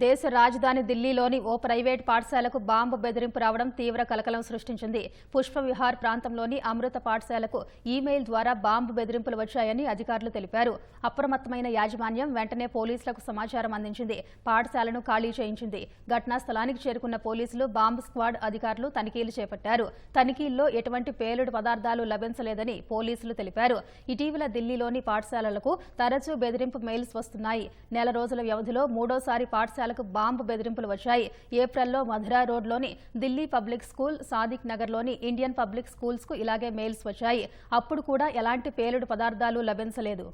దేశ రాజధాని ఢిల్లీలోని ఓ ప్రైవేట్ పాఠశాలకు బాంబు బెదిరింపు రావడం తీవ్ర కలకలం సృష్టించింది. పుష్ప విహార్ ప్రాంతంలోని అమృత పాఠశాలకు ఈమెయిల్ ద్వారా బాంబు బెదిరింపులు వచ్చాయని అధికారులు తెలిపారు. అప్రమత్తమైన యాజమాన్యం వెంటనే పోలీసులకు సమాచారం అందించింది. పాఠశాలను ఖాళీ చేయించింది. ఘటనా స్థలానికి చేరుకున్న పోలీసులు బాంబు స్క్వాడ్ అధికారులు తనిఖీలు చేపట్టారు. తనిఖీల్లో ఎటువంటి పేలుడు పదార్థాలు లభించలేదని పోలీసులు తెలిపారు. ఇటీవల ఢిల్లీలోని పాఠశాలలకు తరచూ బెదిరింపు మెయిల్స్ వస్తున్నాయి. నెల రోజుల వ్యవధిలో మూడోసారి పాఠశాల పాఠశాలకు బాంబు బెదిరింపులు వచ్చాయి ఏప్రిల్లో మధురా రోడ్లోని ఢిల్లీ పబ్లిక్ స్కూల్ సాదిక్ నగర్లోని ఇండియన్ పబ్లిక్ స్కూల్స్కు ఇలాగే మెయిల్స్ వచ్చాయి అప్పుడు కూడా ఎలాంటి పేలుడు పదార్థాలు లభించలేదు